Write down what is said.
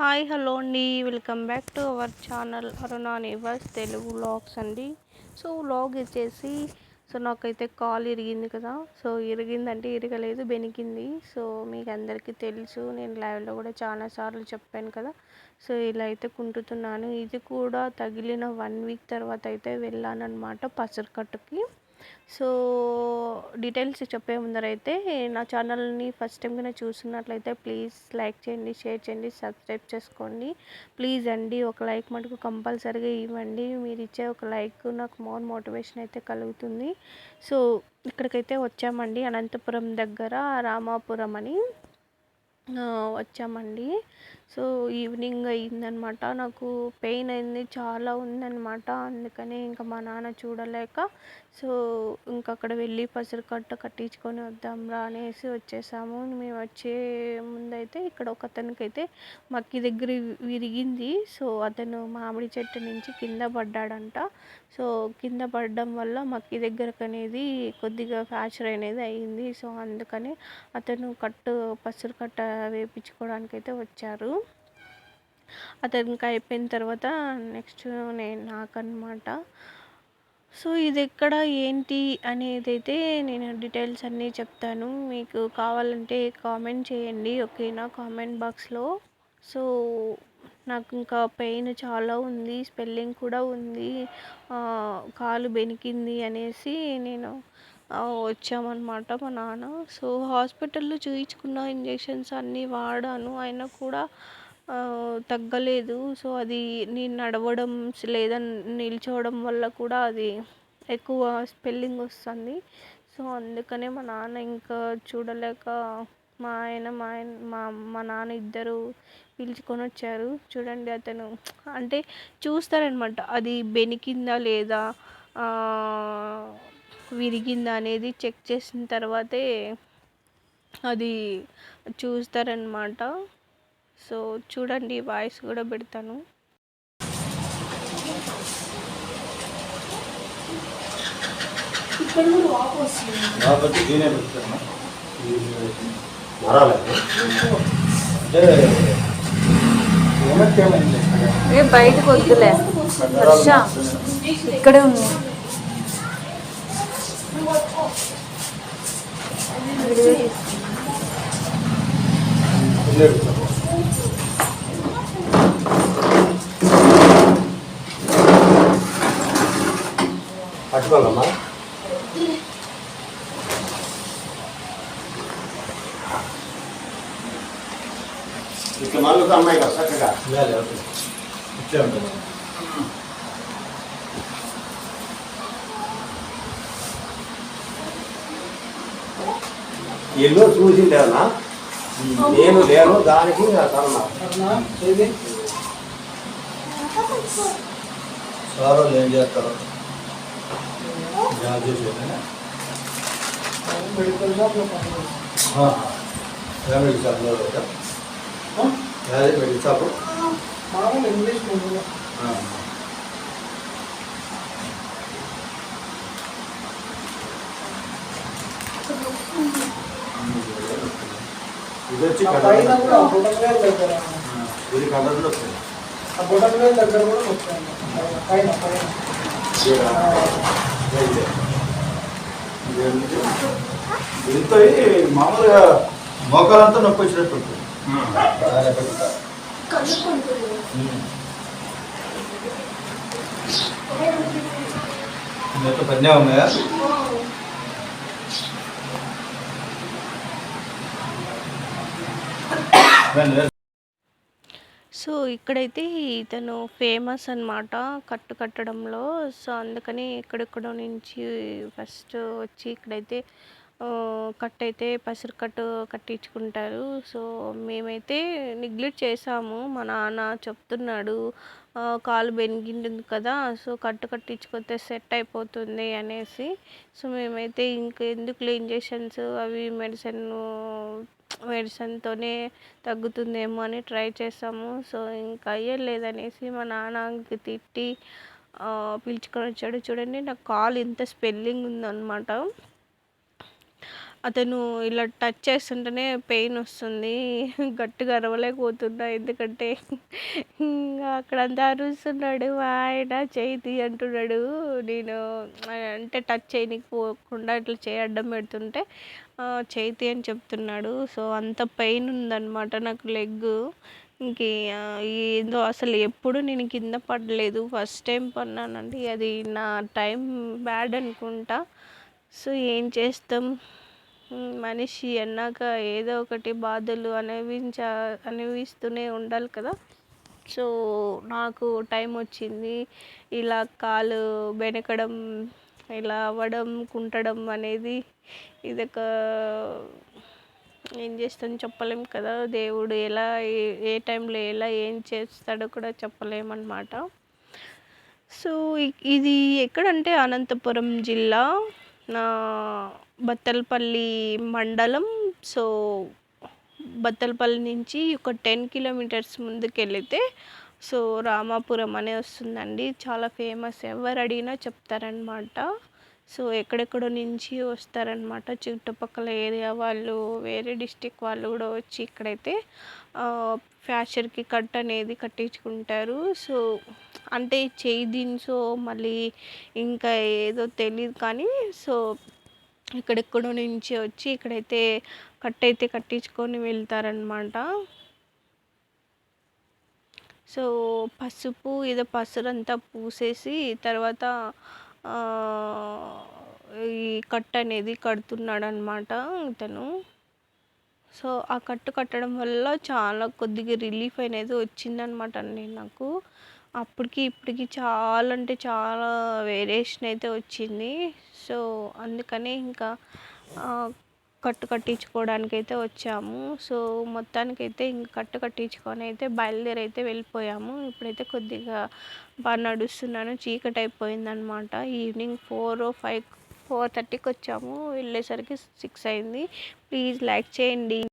Hi hello అండి. Welcome back to our channel Aruna నేవర్స్ Telugu vlogs అండి. So vlog ఇచ్చేసి so నాకైతే కాల్ ఇరిగింది కదా. సో ఇరిగిందంటే ఇరగలేదు బెనికింది. సో మీకు అందరికీ తెలుసు నేను లైవ్లో కూడా చాలా సార్లు చెప్పాను కదా. సో ఇలా అయితే కుంటుతున్నాను. ఇది కూడా తగిలిన వన్ వీక్ తర్వాత అయితే వెళ్ళాను అనమాట పసరకట్టుకి సో డీటెయిల్స్ చెప్పే ముందరైతే నా ఛానల్ని ఫస్ట్ టైం కన్నా చూస్తున్నట్లయితే ప్లీజ్ లైక్ చేయండి షేర్ చేయండి సబ్స్క్రైబ్ చేసుకోండి. ప్లీజ్ అండి ఒక లైక్ మటుకు కంపల్సరీగా ఇవ్వండి. మీరు ఇచ్చే ఒక లైక్ నాకు మోర్ మోటివేషన్ అయితే కలుగుతుంది. సో ఇక్కడికైతే వచ్చామండి. అనంతపురం దగ్గర రామాపురం అని వచ్చామండి. సో ఈవినింగ్ అయిందనమాట. నాకు పెయిన్ అయింది చాలా ఉందన్నమాట అందుకని ఇంకా మా నాన్న చూడలేక సో ఇంకా అక్కడ వెళ్ళి పసరుకట్ట కట్టించుకొని వద్దాంరా అనేసి వచ్చేసాము. మేము వచ్చే ముందైతే ఇక్కడ ఒక అతనికి అయితే మక్కి దగ్గర విరిగింది. సో అతను మామిడి చెట్టు నుంచి కింద పడ్డాడంట. సో కింద పడడం వల్ల మక్కి దగ్గరకు అనేది కొద్దిగా ఫ్రాక్చర్ అనేది అయింది. సో అందుకని అతను కట్టు పసురు కట్ట వేయించుకోవడానికైతే అయితే వచ్చారు. అతనికి అయిపోయిన తర్వాత నెక్స్ట్ నేను నాకనమాట సో ఇది ఎక్కడ ఏంటి అనేది అయితే నేను డీటెయిల్స్ అన్నీ చెప్తాను. మీకు కావాలంటే కామెంట్ చేయండి ఓకేనా? కామెంట్ బాక్స్లో. సో నాకు ఇంకా పెయిన్ చాలా ఉంది స్పెల్లింగ్ కూడా ఉంది కాలు బెనికింది అనేసి నేను వచ్చామన్నమాట మా నాన్న. సో హాస్పిటల్లో చూయించుకున్న ఇంజెక్షన్స్ అన్నీ వాడాను. అయినా కూడా తగ్గలేదు. సో అది నేను నడవడం లేదా నిల్చోవడం వల్ల కూడా అది ఎక్కువ స్పెల్లింగ్ వస్తుంది. సో అందుకనే మా నాన్న ఇంకా చూడలేక మా ఆయన మా ఆయన మా మా నాన్న ఇద్దరు పిలుచుకొని వచ్చారు. చూడండి అతను. అంటే చూస్తారనమాట. అది బెనికిందా లేదా? విరిగిందా అనేది చెక్ చేసిన తర్వాతే అది చూస్తారనమాట. సో చూడండి వాయిస్ కూడా పెడతాను. ఏ బయటకు వద్దులే. వర్ష ఇక్కడే ఉంది పట్టుకోవాలమ్మా. ఇక మళ్ళీ అమ్మాయి కదా చక్కగా. ఇచ్చే ఉంటుంది. ఇల్లు చూసిండేవన్నా నేను లేను దానికి కరోనా సార్ ఏం చేస్తారు? జాబ్ చేసేదా మెడికల్ షాప్లో యాదే మెడికల్ షాప్ మామూలు ఇంగ్లీష్ మూవీలో ఇది వచ్చి ఆ కలర్ పైన కూడా ఆ బుటనవేలు దగ్గర ఇది కలర్లో వస్తుంది ఆ బుటనవేలు దగ్గర కూడా వచ్చాను పైన పైన దీంతో మామూలుగా మోకాలంతా నొప్పి వచ్చినట్టు ఉంటుంది దాని ఎఫెక్ట్. ఉమ్. మీతో పన్నే ఉన్నాయా ఇక్కడైతే ఇతను ఫేమస్ అనమాట కట్టు కట్టడంలో. సో అందుకని ఎక్కడెక్కడో నుంచి ఫస్ట్ వచ్చి ఇక్కడైతే కట్ అయితే పసిరు కట్టు కట్టించుకుంటారు. సో మేమైతే నెగ్లెక్ట్ చేసాము మా నాన్న చెప్తున్నాడు కాలు బెనిగింటుంది కదా సో కట్టు కట్టించుకొస్తే సెట్ అయిపోతుంది అనేసి. సో మేమైతే ఇంకెందుకు ఇంజెక్షన్స్ అవి మెడిసిన్ మెడిసిన్తోనే తగ్గుతుందేమో అని ట్రై చేసాము. సో ఇంకా అయ్యలేదనేసి మా నాన్న తిట్టి పిలుచుకొని వచ్చాడు. చూడండి నా కాల్ ఇంత స్పెల్లింగ్ ఉందన్నమాట. అతను ఇలా టచ్ చేస్తుంటేనే పెయిన్ వస్తుంది. గట్టిగా అరవలేకపోతున్నా. ఎందుకంటే ఇంకా అక్కడంతా అరుస్తున్నాడు. ఆయన చేతి అంటున్నాడు. నేను అంటే టచ్ చేయనీకపోకుండా ఇట్లా చేయి అడ్డం పెడుతుంటే చేతి అని చెప్తున్నాడు. సో అంత పెయిన్ ఉందన్నమాట నాకు లెగ్ ఇంక ఏందో అసలు ఎప్పుడు నేను కింద పడలేదు. ఫస్ట్ టైం పడినానండి అది నా టైం బ్యాడ్ అనుకుంటా. సో ఏం చేస్తాం? మనిషి అన్నాక ఏదో ఒకటి బాధలు అనుభవించ అనుభవిస్తూనే ఉండాలి కదా. సో నాకు టైం వచ్చింది. ఇలా కాలు బెనకడం ఇలా అవ్వడం కుంటడం అనేది ఇది ఒక ఏం చేస్తాం చెప్పలేం కదా. దేవుడు ఎలా ఏ ఏ టైంలో ఎలా ఏం చేస్తాడో కూడా చెప్పలేమన్నమాట. సో ఇది ఎక్కడంటే అనంతపురం జిల్లా నా బత్తలపల్లి మండలం. సో బత్తలపల్లి నుంచి ఒక టెన్ కిలోమీటర్స్ ముందుకు వెళితే సో రామాపురం అనే వస్తుందండి. చాలా ఫేమస్. ఎవరు అడిగినా చెప్తారనమాట సో ఎక్కడెక్కడో నుంచి వస్తారనమాట చుట్టుపక్కల ఏరియా వాళ్ళు వేరే డిస్టిక్ వాళ్ళు కూడా వచ్చి ఇక్కడైతే ఫ్యాషన్కి కట్ అనేది కట్టించుకుంటారు. సో అంటే చేయి దిన్సో మళ్ళీ ఇంకా ఏదో తెలియదు కానీ సో ఎక్కడెక్కడో నుంచి వచ్చి ఇక్కడైతే కట్ అయితే కట్టించుకొని వెళ్తారనమాట సో పసుపు ఏదో పసరంతా పూసేసి తర్వాత ఈ కట్ అనేది కడుతున్నాడు అనమాట ఇతను. సో ఆ కట్టు కట్టడం వల్ల చాలా కొద్దిగా రిలీఫ్ అనేది వచ్చిందనమాట అండి నాకు. అప్పటికి ఇప్పటికి చాలా అంటే చాలా వేరియేషన్ అయితే వచ్చింది. సో అందుకనే ఇంకా కట్టు కట్టించుకోవడానికి అయితే వచ్చాము. సో మొత్తానికైతే ఇంక కట్టు కట్టించుకొని అయితే బయలుదేరి అయితే వెళ్ళిపోయాము. ఇప్పుడైతే కొద్దిగా బాగా నడుస్తున్నాను. చీకటి అయిపోయిందనమాట ఈవినింగ్ ఫోర్ ఫైవ్ ఫోర్ థర్టీకి వచ్చాము. వెళ్ళేసరికి సిక్స్ అయింది. ప్లీజ్ లైక్ చేయండి.